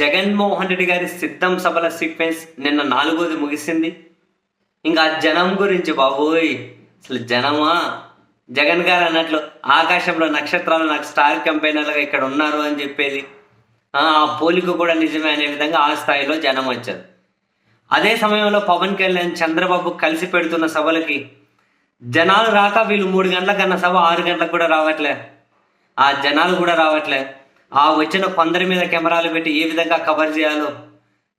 జగన్మోహన్ రెడ్డి గారి సిద్ధం సభల సీక్వెన్స్ నిన్న నాలుగోది ముగిసింది. ఇంకా జనం గురించి బాబోయ్ అసలు జనమా? జగన్ గారు అన్నట్లు ఆకాశంలో నక్షత్రాలు నాకు స్టార్ కంపెనీలుగా ఇక్కడ ఉన్నారు అని చెప్పేది. ఆ ఆ పోలిక కూడా నిజమే అనే విధంగా ఆ స్థాయిలో జనం వచ్చారు. అదే సమయంలో పవన్ కళ్యాణ్ చంద్రబాబు కలిసి పెడుతున్న సభలకి జనాలు రాక వీళ్ళు మూడు గంటల కన్నా సభ ఆరు గంటలకు కూడా రావట్లే. ఆ జనాలు కూడా రావట్లే. ఆ వచ్చిన కొందరి మీద కెమెరాలు పెట్టి ఏ విధంగా కవర్ చేయాలో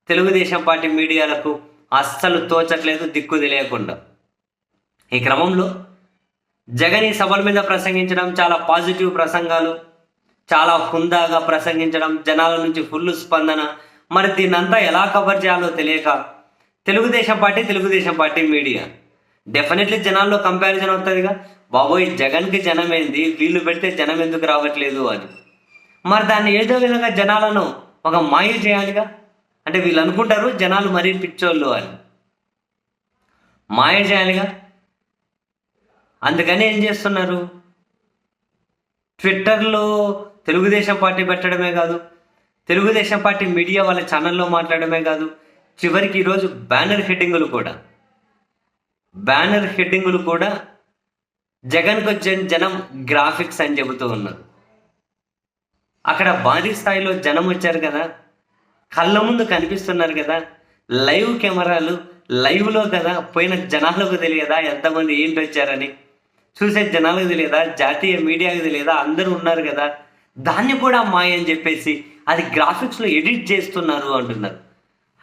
తెలుగుదేశం పార్టీ మీడియాలకు అస్సలు తోచట్లేదు దిక్కు తెలియకుండా. ఈ క్రమంలో జగన్ ఈ సభల మీద ప్రసంగించడం చాలా పాజిటివ్ ప్రసంగాలు చాలా హుందాగా ప్రసంగించడం జనాల నుంచి ఫుల్ స్పందన. మరి దీన్నంతా ఎలా కవర్ చేయాలో తెలియక Telugu Desam party Telugu Desam party media. Definitely జనాల్లో కంపారిజన్ అవుతుందిగా. బాబోయ్ జగన్కి జనం ఏంది వీళ్ళు పెడితే జనం ఎందుకు రావట్లేదు అని మరి దాన్ని ఏదో విధంగా జనాలను ఒక మాయ చేయాలిగా? అంటే వీళ్ళు అనుకుంటారు జనాలు మరీ పిచ్చోళ్ళు అని. మాయ చేయాలిగా? అందుకని ఏం చేస్తున్నారు? ట్విట్టర్లో తెలుగుదేశం పార్టీ పెట్టడమే కాదు తెలుగుదేశం పార్టీ మీడియా వాళ్ళ ఛానల్లో మాట్లాడమే కాదు చివరికి ఈరోజు బ్యానర్ హెడ్డింగులు కూడా. బ్యానర్ హెడ్డింగులు కూడా జగన్కు వచ్చే జనం గ్రాఫిక్స్ అని చెబుతూ ఉన్నారు. అక్కడ భారీ స్థాయిలో జనం వచ్చారు కదా. కళ్ళ ముందు కనిపిస్తున్నారు కదా. లైవ్ కెమెరాలు లైవ్లో కదా పోయిన జనాలకు తెలియదా ఎంతమంది ఏంటి వచ్చారని. చూసే జనాలకు తెలియదా జాతీయ మీడియాకు తెలియదా అందరూ ఉన్నారు కదా. దాన్ని కూడా మాయ అని చెప్పేసి అది గ్రాఫిక్స్లో ఎడిట్ చేస్తున్నారు అంటున్నారు.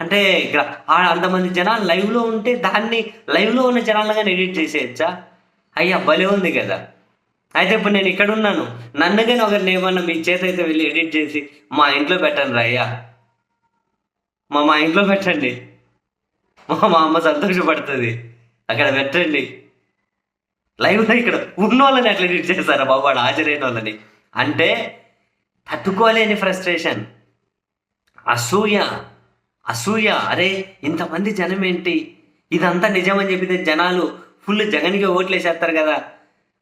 అంటే గ్రా అంతమంది జనాలు లైవ్లో ఉంటే దాన్ని లైవ్లో ఉన్న జనాలుగానే ఎడిట్ చేసేయచ్చా? అయ్యా భలే ఉంది కదా. అయితే ఇప్పుడు నేను ఇక్కడ ఉన్నాను. నన్ను కానీ ఒకరిని ఏమన్నా మీ చేత అయితే వెళ్ళి ఎడిట్ చేసి మా ఇంట్లో పెట్టండి రా అయ్యా మా మా ఇంట్లో పెట్టండి. మా మా అమ్మ సంతోషపడుతుంది. అక్కడ పెట్టండి. లైవ్లో ఇక్కడ ఉన్న వాళ్ళని అట్లా ఎడిట్ చేస్తారా బాబు? వాడు హాజరైన వాళ్ళని. అంటే తట్టుకోలేని ఫ్రస్ట్రేషన్ అసూయ. అసూయ. అరే ఇంతమంది జనం ఏంటి? ఇదంతా నిజమని చెప్పితే జనాలు ఫుల్ జగన్కి ఓట్లేసేస్తారు కదా.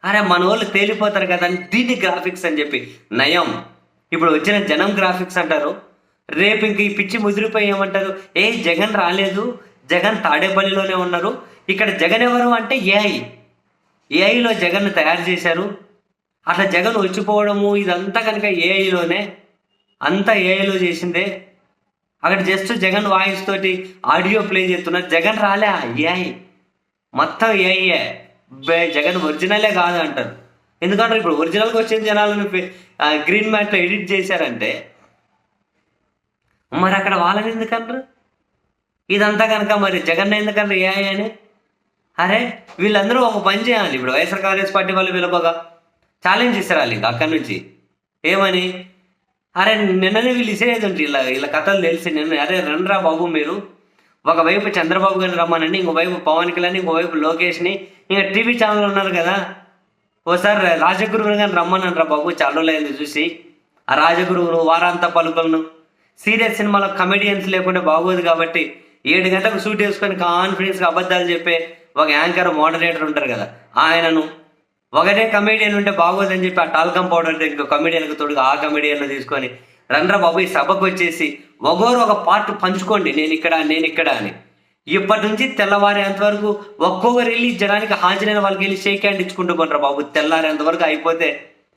అరే మన వాళ్ళు తేలిపోతారు కదా అని దీన్ని గ్రాఫిక్స్ అని చెప్పి. నయం. ఇప్పుడు వచ్చిన జనం గ్రాఫిక్స్ అంటారు. రేపు ఇంక ఈ పిచ్చి ముదిరిపోయి ఏమంటారు? ఏ జగన్ రాలేదు. జగన్ తాడేపల్లిలోనే ఉన్నారు. ఇక్కడ జగన్ ఎవరు అంటే ఏఐ ఏఐలో జగన్ తయారు చేశారు. అట్లా జగన్ వచ్చిపోవడము ఇదంతా కనుక ఏఐలోనే అంతా ఏఐలో చేసిందే. అక్కడ జస్ట్ జగన్ వాయిస్ తోటి ఆడియో ప్లే చేస్తున్నారు. జగన్ రాలే ఏఐ మొత్తం ఏఐఏ బే జగన్ ఒరిజినలే కాదు అంటారు ఎందుకంటారు ఇప్పుడు ఒరిజినల్గా వచ్చిన జనాలను గ్రీన్ మ్యాట్లో ఎడిట్ చేశారంటే మరి అక్కడ వాళ్ళని ఎందుకంటారు? ఇదంతా కనుక మరి జగన్ ఎందుకంటారు ఏ అని? అరే వీళ్ళందరూ ఒక పని చేయాలి. ఇప్పుడు వైఎస్ఆర్ కాంగ్రెస్ పార్టీ వాళ్ళు వీళ్ళకి ఛాలెంజ్ ఇస్తారు వాళ్ళు ఇంకా అక్కడి నుంచి. ఏమని? అరే నిన్ననే వీళ్ళు ఇసేది ఇలా ఇలా కథలు తెలిసి నిన్న అరే రండ్రా బాబు మీరు. ఒకవైపు చంద్రబాబు గారిని రమ్మనండి ఇంకోవైపు పవన్ కళ్యాణ్ ఇంకోవైపు లోకేష్ని. ఇంకా టీవీ ఛానల్ ఉన్నారు కదా. ఓసారి రాజగురువుని కానీ రమ్మనంటారా బాబు చాలా లేదు చూసి. ఆ రాజగురువును వారాంత పలుకులను. సీరియస్ సినిమాలో కమెడియన్స్ లేకుండా బాగోదు కాబట్టి ఏడు గంటలకు షూట్ వేసుకొని కాన్ఫిడెన్స్గా అబద్ధాలు చెప్పే ఒక యాంకర్ మోడరేటర్ ఉంటారు కదా. ఆయనను. ఒకటే కమెడియన్ ఉంటే బాగోదని చెప్పి ఆ టాల్కమ్ పౌడర్ ఇంకో కమెడియన్కి తోడుగా ఆ కమెడియన్ తీసుకొని రండ్రా బాబు ఈ సభకు వచ్చేసి ఒకరు ఒక పార్ట్ పంచుకోండి నేను ఇక్కడ నేను ఇక్కడ అని. ఇప్పటి నుంచి తెల్లవారేంత వరకు ఒక్కొక్కరు వెళ్ళి జనానికి హాజరైన వాళ్ళకి వెళ్ళి షేక్ హ్యాండ్ ఇచ్చుకుంటూ పోనరా బాబు తెల్లారేంత వరకు అయిపోతే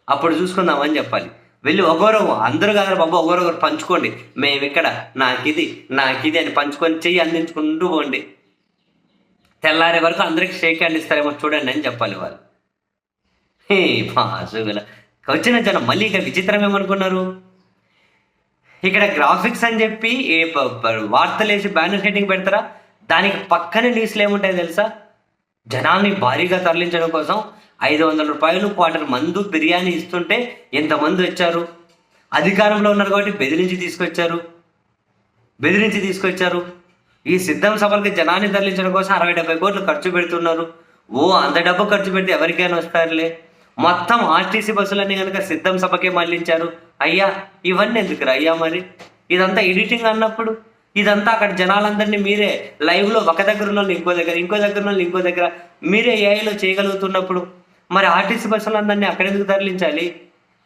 అప్పుడు చూసుకుందామని చెప్పాలి. వెళ్ళి ఒకరు అందరూ కాదు బాబు ఒకరొకరు పంచుకోండి. మేము ఇక్కడ నాకు ఇది నాకు ఇది అని పంచుకొని చెయ్యి అందించుకుంటూ పోండి. తెల్లారే వరకు అందరికి షేక్ హ్యాండ్ ఇస్తారేమో చూడండి అని చెప్పాలి వాళ్ళు. హే పాసుగుల. వచ్చిన జనం మళ్ళీ ఇక విచిత్రం ఏమనుకున్నారు ఇక్కడ గ్రాఫిక్స్ అని చెప్పి ఏ వార్తలు వేసి బ్యానర్ హెడ్డింగ్ పెడతారా? దానికి పక్కనే న్యూస్లు ఏముంటాయి తెలుసా? జనాన్ని భారీగా తరలించడం కోసం ఐదు వందల రూపాయలు క్వార్టర్ మందు బిర్యానీ ఇస్తుంటే ఎంతమంది వచ్చారు? అధికారంలో ఉన్నారు కాబట్టి బెదిరించి తీసుకొచ్చారు. బెదిరించి తీసుకొచ్చారు. ఈ సిద్ధం సభలకి జనాన్ని తరలించడం కోసం అరవై డెబ్బై కోట్లు ఖర్చు పెడుతున్నారు. ఓ అంత డబ్బు ఖర్చు పెడితే ఎవరికైనా వస్తారులే. మొత్తం ఆర్టీసీ బస్సులన్నీ కనుక సిద్ధం సభకే మళ్ళించారు అయ్యా ఇవన్నీ ఎందుకురా అయ్యా మరి? ఇదంతా ఎడిటింగ్ అన్నప్పుడు? ఇదంతా అక్కడ జనాలందరినీ మీరే లైవ్లో ఒక దగ్గర ఉన్న వాళ్ళు ఇంకో దగ్గర ఇంకో దగ్గర ఉన్న ఇంకో దగ్గర మీరే ఏఐలో చేయగలుగుతున్నప్పుడు? మరి ఆర్టీసీ బస్సులందరినీ అక్కడ ఎందుకు తరలించాలి?